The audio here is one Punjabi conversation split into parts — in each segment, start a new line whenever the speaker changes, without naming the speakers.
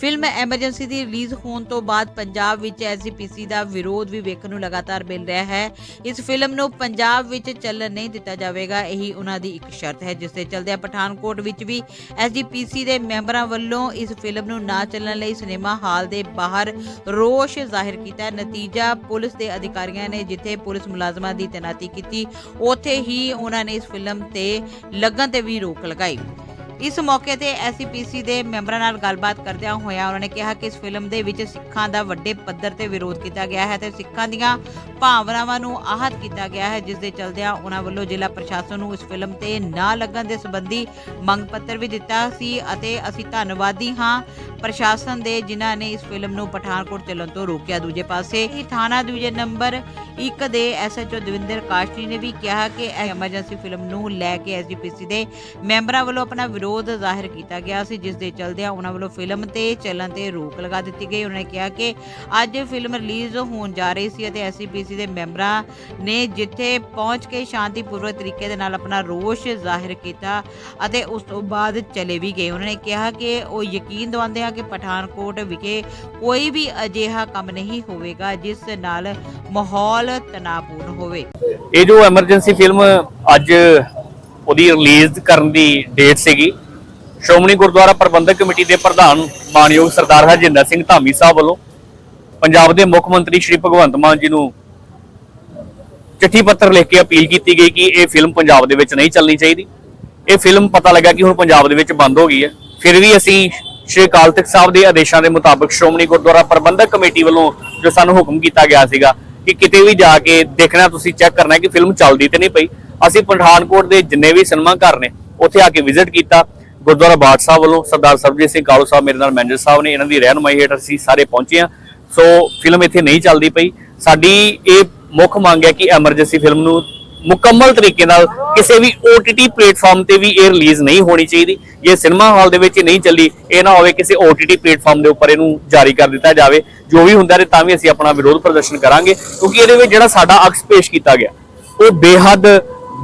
ਫਿਲਮ ਐਮਰਜੈਂਸੀ ਦੀ ਰਿਲੀਜ਼ ਹੋਣ ਤੋਂ ਬਾਅਦ ਪੰਜਾਬ ਵਿੱਚ ਐਸਜੀਪੀਸੀ ਦਾ ਵਿਰੋਧ ਵੀ ਵੇਖਣ ਨੂੰ ਲਗਾਤਾਰ ਮਿਲ ਰਿਹਾ ਹੈ। ਇਸ ਫਿਲਮ ਨੂੰ ਪੰਜਾਬ ਵਿੱਚ ਚੱਲਣ ਨਹੀਂ ਦਿੱਤਾ ਜਾਵੇਗਾ, ਇਹੀ ਉਹਨਾਂ ਦੀ ਇੱਕ ਸ਼ਰਤ ਹੈ, ਜਿਸ ਦੇ ਚਲਦਿਆਂ ਪਠਾਨਕੋਟ ਵਿੱਚ ਵੀ ਐਸਜੀਪੀਸੀ ਦੇ ਮੈਂਬਰਾਂ ਵੱਲੋਂ ਇਸ ਫਿਲਮ ਨੂੰ ਨਾ ਚੱਲਣ ਲਈ ਸਿਨੇਮਾ ਹਾਲ ਦੇ ਬਾਹਰ ਰੋਸ਼ ਜ਼ਾਹਿਰ ਕੀਤਾ। ਨਤੀਜਾ ਪੁਲਿਸ ਦੇ ਅਧਿਕਾਰੀਆਂ ਨੇ ਜਿੱਥੇ ਪੁਲਿਸ ਮੁਲਾਜ਼ਮਾਂ ਦੀ ਤੈਨਾਤੀ ਕੀਤੀ, ਉੱਥੇ ਹੀ ਉਹਨਾਂ ਨੇ ਇਸ ਫਿਲਮ ਤੇ ਲੱਗਣ ਤੇ ਵੀ ਰੋਕ ਲਗਾਈ। ਇਸ ਮੌਕੇ ਤੇ ਐਸਸੀਪੀਸੀ ਦੇ ਮੈਂਬਰਾਂ ਨਾਲ ਗੱਲਬਾਤ ਕਰਦਿਆਂ ਹੋਇਆ ਉਹਨਾਂ ਨੇ ਕਿਹਾ ਕਿ ਇਸ ਫਿਲਮ ਦੇ ਵਿੱਚ ਸਿੱਖਾਂ ਦਾ ਵੱਡੇ ਪੱਧਰ ਤੇ ਵਿਰੋਧ ਕੀਤਾ ਗਿਆ ਹੈ ਤੇ ਸਿੱਖਾਂ ਦੀਆਂ ਭਾਵਨਾਵਾਂ ਨੂੰ ਆਹਤ ਕੀਤਾ ਗਿਆ ਹੈ, ਜਿਸ ਦੇ ਚਲਦਿਆਂ ਉਹਨਾਂ ਵੱਲੋਂ ਜ਼ਿਲ੍ਹਾ ਪ੍ਰਸ਼ਾਸਨ ਨੂੰ ਇਸ ਫਿਲਮ ਤੇ ਨਾ ਲੱਗਣ ਦੇ ਸੰਬੰਧੀ ਮੰਗ ਪੱਤਰ ਵੀ ਦਿੱਤਾ ਸੀ ਅਤੇ ਅਸੀਂ ਧੰਨਵਾਦੀ ਹਾਂ ਪ੍ਰਸ਼ਾਸਨ ਦੇ ਜਿਨ੍ਹਾਂ ਨੇ ਇਸ ਫਿਲਮ ਨੂੰ ਪਠਾਨਕੋਟ ਚੱਲਣ ਤੋਂ ਰੋਕਿਆ। ਦੂਜੇ ਪਾਸੇ ਹੀ ਥਾਣਾ ਡਿਵੀਜ਼ਨ ਨੰਬਰ 1 ਦੇ ਐਸਐਚਓ ਦਵਿੰਦਰ ਕਾਸ਼ਤੀ ਨੇ ਵੀ ਕਿਹਾ ਕਿ ਐਮਰਜੈਂਸੀ ਫਿਲਮ ਨੂੰ ਲੈ ਕੇ ਐਸਜੀਪੀਸੀ ਦੇ ਮੈਂਬਰਾਂ ਵੱਲੋਂ ਆਪਣਾ ਵਿਰੋਧ ਜ਼ਾਹਿਰ ਕੀਤਾ ਗਿਆ ਸੀ, ਜਿਸ ਦੇ ਚਲਦਿਆਂ ਉਹਨਾਂ ਵੱਲੋਂ ਫਿਲਮ ਤੇ ਚੱਲਣ ਤੇ ਰੋਕ ਲਗਾ ਦਿੱਤੀ ਗਈ। ਉਹਨਾਂ ਨੇ ਕਿਹਾ ਕਿ ਅੱਜ ਫਿਲਮ ਰਿਲੀਜ਼ ਹੋਣ ਜਾ ਰਹੀ ਸੀ ਅਤੇ ਐਸਜੀਪੀਸੀ ਦੇ ਮੈਂਬਰਾਂ ਨੇ ਜਿੱਥੇ ਪਹੁੰਚ ਕੇ ਸ਼ਾਂਤੀਪੂਰਵਕ ਤਰੀਕੇ ਦੇ ਨਾਲ ਆਪਣਾ ਰੋਸ਼ ਜ਼ਾਹਿਰ ਕੀਤਾ ਅਤੇ ਉਸ ਤੋਂ ਬਾਅਦ ਚਲੇ ਵੀ ਗਏ। ਉਹਨਾਂ ਨੇ ਕਿਹਾ ਕਿ ਉਹ ਯਕੀਨ ਦਿਵਾਉਂਦੇ ਆ ਕਿ ਪਠਾਨਕੋਟ ਵਿਖੇ ਕੋਈ ਵੀ ਅਜਿਹਾ ਕੰਮ ਨਹੀਂ ਹੋਵੇਗਾ, ਜਿਸ ਨਾਲ ਮਾਹੌਲ ਤਣਾਅਪੂਰਨ ਹੋਵੇ।
ਇਹ ਜੋ ਐਮਰਜੈਂਸੀ ਫਿਲਮ ਅੱਜ ਉਹਦੀ ਰਿਲੀਜ਼ ਕਰਨ ਦੀ ਡੇਟ ਸੀਗੀ, ਸ਼੍ਰੋਮਣੀ ਗੁਰਦੁਆਰਾ ਪ੍ਰਬੰਧਕ ਕਮੇਟੀ ਦੇ ਪ੍ਰਧਾਨ ਮਾਨਯੋਗ ਸਰਦਾਰ ਹਰਜਿੰਦਰ ਸਿੰਘ ਧਾਮੀ ਸਾਹਿਬ ਵੱਲੋਂ ਪੰਜਾਬ ਦੇ ਮੁੱਖ ਮੰਤਰੀ ਸ਼੍ਰੀ ਭਗਵੰਤ ਮਾਨ ਜੀ ਨੂੰ ਚਿੱਠੀ ਪੱਤਰ ਲਿਖ ਕੇ ਅਪੀਲ ਕੀਤੀ ਗਈ ਕਿ ਇਹ ਫਿਲਮ ਪੰਜਾਬ ਦੇ ਵਿੱਚ ਨਹੀਂ ਚੱਲਣੀ ਚਾਹੀਦੀ। ਇਹ ਫਿਲਮ ਪਤਾ ਲੱਗਾ ਕਿ ਹੁਣ ਪੰਜਾਬ ਦੇ ਵਿੱਚ ਬੰਦ ਹੋ ਗਈ ਹੈ। ਫਿਰ ਵੀ ਅਸੀਂ ਸ਼੍ਰੀ ਅਕਾਲ ਤਖਤ ਸਾਹਿਬ ਦੇ ਆਦੇਸ਼ਾਂ ਦੇ ਮੁਤਾਬਕ ਸ਼੍ਰੋਮਣੀ ਗੁਰਦੁਆਰਾ ਪ੍ਰਬੰਧਕ ਕਮੇਟੀ ਵੱਲੋਂ ਜੋ ਸਾਨੂੰ ਹੁਕਮ ਕੀਤਾ ਗਿਆ ਸੀਗਾ ਕਿ ਕਿਤੇ ਵੀ ਜਾ ਕੇ ਦੇਖਣਾ, ਤੁਸੀਂ ਚੈੱਕ ਕਰਨਾ ਕਿ ਫਿਲਮ ਚੱਲਦੀ ਤੇ ਨਹੀਂ ਪਈ। ਅਸੀਂ ਪਠਾਨਕੋਟ ਦੇ ਜਿੰਨੇ ਵੀ ਸਿਨੇਮਾ ਘਰ ਨੇ, ਉੱਥੇ ਆ ਕੇ ਵਿਜ਼ਿਟ ਕੀਤਾ। ਗੁਰਦੁਆਰਾ ਬਾਠ ਸਾਹਿਬ ਵੱਲੋਂ ਸਰਦਾਰ ਸਰਬਜੀਤ ਸਿੰਘ ਕਾਲੂ ਸਾਹਿਬ ਮੇਰੇ ਨਾਲ ਮੈਨੇਜਰ ਸਾਹਿਬ ਨੇ, ਇਹਨਾਂ ਦੀ ਰਹਿਨਮਾਈ ਹੇਠ ਅਸੀਂ ਸਾਰੇ ਪਹੁੰਚੇ ਹਾਂ। ਸੋ ਫਿਲਮ ਇੱਥੇ ਨਹੀਂ ਚੱਲਦੀ ਪਈ। ਸਾਡੀ ਇਹ ਮੁੱਖ ਮੰਗ ਹੈ ਕਿ ਐਮਰਜੈਂਸੀ ਫਿਲਮ ਨੂੰ ਮੁਕੰਮਲ ਤਰੀਕੇ ਨਾਲ ਕਿਸੇ ਵੀ OTT ਪਲੇਟਫਾਰਮ ਤੇ ਵੀ ਇਹ ਰਿਲੀਜ਼ ਨਹੀਂ ਹੋਣੀ ਚਾਹੀਦੀ। ਜੇ ਸਿਨੇਮਾ ਹਾਲ ਦੇ ਵਿੱਚ ਨਹੀਂ ਚੱਲੀ, ਇਹ ਨਾ ਹੋਵੇ ਕਿਸੇ OTT ਪਲੇਟਫਾਰਮ ਦੇ ਉੱਪਰ ਇਹਨੂੰ ਜਾਰੀ ਕਰ ਦਿੱਤਾ ਜਾਵੇ। ਜੋ ਵੀ ਹੁੰਦਾ ਰਹੇ ਤਾਂ ਵੀ ਅਸੀਂ ਆਪਣਾ ਵਿਰੋਧ ਪ੍ਰਦਰਸ਼ਨ ਕਰਾਂਗੇ, ਕਿਉਂਕਿ ਇਹਦੇ ਵਿੱਚ ਜਿਹੜਾ ਸਾਡਾ ਅਕਸ ਪੇਸ਼ ਕੀਤਾ ਗਿਆ, ਉਹ ਬੇਹੱਦ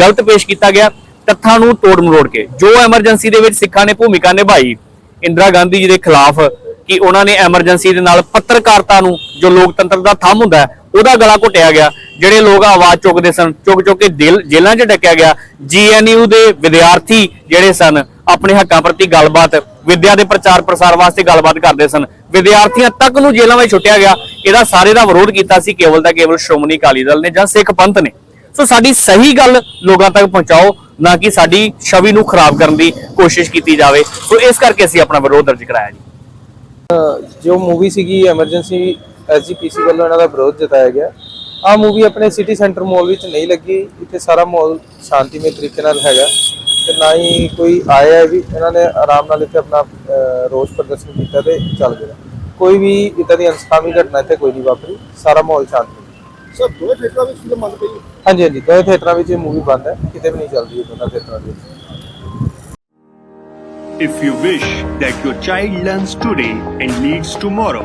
ਗਲਤ ਪੇਸ਼ ਕੀਤਾ ਗਿਆ। ਤੱਥਾਂ ਨੂੰ ਤੋੜ ਮਰੋੜ ਕੇ, ਜੋ ਐਮਰਜੈਂਸੀ ਦੇ ਵਿੱਚ ਸਿੱਖਾਂ ਨੇ ਭੂਮਿਕਾ ਨਿਭਾਈ, ਇੰਦਰਾ ਗਾਂਧੀ ਜੀ ਦੇ ਖਿਲਾਫ ਕਿ ਉਹਨਾਂ ਨੇ ਐਮਰਜੈਂਸੀ ਦੇ ਨਾਲ ਪੱਤਰਕਾਰਤਾ ਨੂੰ, ਜੋ ਲੋਕਤੰਤਰ ਦਾ ਥੰਮ ਹੁੰਦਾ ਉਹਦਾ ਗਲਾ ਘੁੱਟਿਆ ਗਿਆ। ਜਿਹੜੇ ਲੋਕ ਆਵਾਜ਼ ਚੁੱਕਦੇ ਸਨ, ਚੁੱਕ ਚੁੱਕ ਕੇ ਜੇਲ੍ਹਾਂ 'ਚ ਡੱਕਿਆ ਗਿਆ। ਜੀਐਨਯੂ ਦੇ ਵਿਦਿਆਰਥੀ ਜਿਹੜੇ ਸਨ, ਆਪਣੇ ਹੱਕਾਂ ਪ੍ਰਤੀ ਗੱਲਬਾਤ, ਵਿਦਿਆ ਦੇ ਪ੍ਰਚਾਰ ਪ੍ਰਸਾਰ ਵਾਸਤੇ ਗੱਲਬਾਤ ਕਰਦੇ ਸਨ। ਵਿਦਿਆਰਥੀਆਂ ਤੱਕ ਨੂੰ ਜੇਲ੍ਹਾਂ ਵਿੱਚ ਛੁੱਟਿਆ ਗਿਆ। ਇਹਦਾ ਸਾਰੇ ਦਾ ਵਿਰੋਧ ਕੀਤਾ ਸੀ, ਕੇਵਲ ਦਾ ਕੇਵਲ ਸ਼੍ਰੋਮਣੀ ਅਕਾਲੀ ਦਲ ਨੇ ਜਾਂ ਸਿੱਖ ਪੰਥ ਨੇ। ਸੋ ਸਾਡੀ ਸਹੀ ਗੱਲ ਲੋਕਾਂ ਤੱਕ ਪਹੁੰਚਾਓ, ਨਾ ਕਿ ਸਾਡੀ ਛਵੀ ਨੂੰ ਖਰਾਬ ਕਰਨ ਦੀ ਕੋਸ਼ਿਸ਼ ਕੀਤੀ ਜਾਵੇ। ਸੋ ਇਸ ਕਰਕੇ ਅਸੀਂ ਆਪਣਾ ਵਿਰੋਧ ਦਰਜ ਕਰਾਇਆ ਜੀ।
ਜੋ ਮੂਵੀ ਸੀਗੀ ਐਮਰਜੈਂਸੀ ਐਸਜੀਪੀਸੀ ਵੱਲੋਂ ਇਹਨਾਂ ਦਾ ਵਿਰੋਧ ਜਤਾਇਆ ਗਿਆ। ਆ ਮੂਵੀ ਆਪਣੇ ਸਿਟੀ ਸੈਂਟਰ ਮਾਲ ਵਿੱਚ ਨਹੀਂ ਲੱਗੀ। ਇੱਥੇ ਸਾਰਾ ਮਾਲ ਸ਼ਾਂਤੀਮਈ ਤਰੀਕੇ ਨਾਲ ਹੈਗਾ। ਤੇ ਨਾ ਹੀ ਕੋਈ ਆਇਆ ਹੈ ਵੀ ਇਹਨਾਂ ਨੇ ਆਰਾਮ ਨਾਲ ਇੱਥੇ ਆਪਣਾ ਰੋਸ ਪ੍ਰਦਰਸ਼ਨ ਕੀਤਾ ਤੇ ਚੱਲ ਗਿਆ ਕੋਈ ਵੀ ਇਦਾਂ ਦੀ ਅਨਸਕਾਮੀ ਘਟਨਾ ਇੱਥੇ ਕੋਈ ਨਹੀਂ ਵਾਪਰੀ। ਸਾਰਾ ਮਾਹੌਲ ਸ਼ਾਂਤ
ਸਰ ਦੋਵੇਂ ਥੀਏਟਰਾਂ ਵਿੱਚ ਫਿਲਮ ਬੰਦ ਪਈ ਹੈ।
ਹਾਂਜੀ ਹਾਂਜੀ ਦੋਵੇਂ ਥੀਏਟਰਾਂ ਵਿੱਚ ਇਹ ਮੂਵੀ ਬੰਦ ਹੈ। ਕਿਤੇ ਵੀ ਨਹੀਂ ਚੱਲਦੀ ਇਹ ਦੋਨਾਂ ਥੀਏਟਰਾਂ ਦੇ ਵਿੱਚ।
If you wish that your child learns today and leads tomorrow,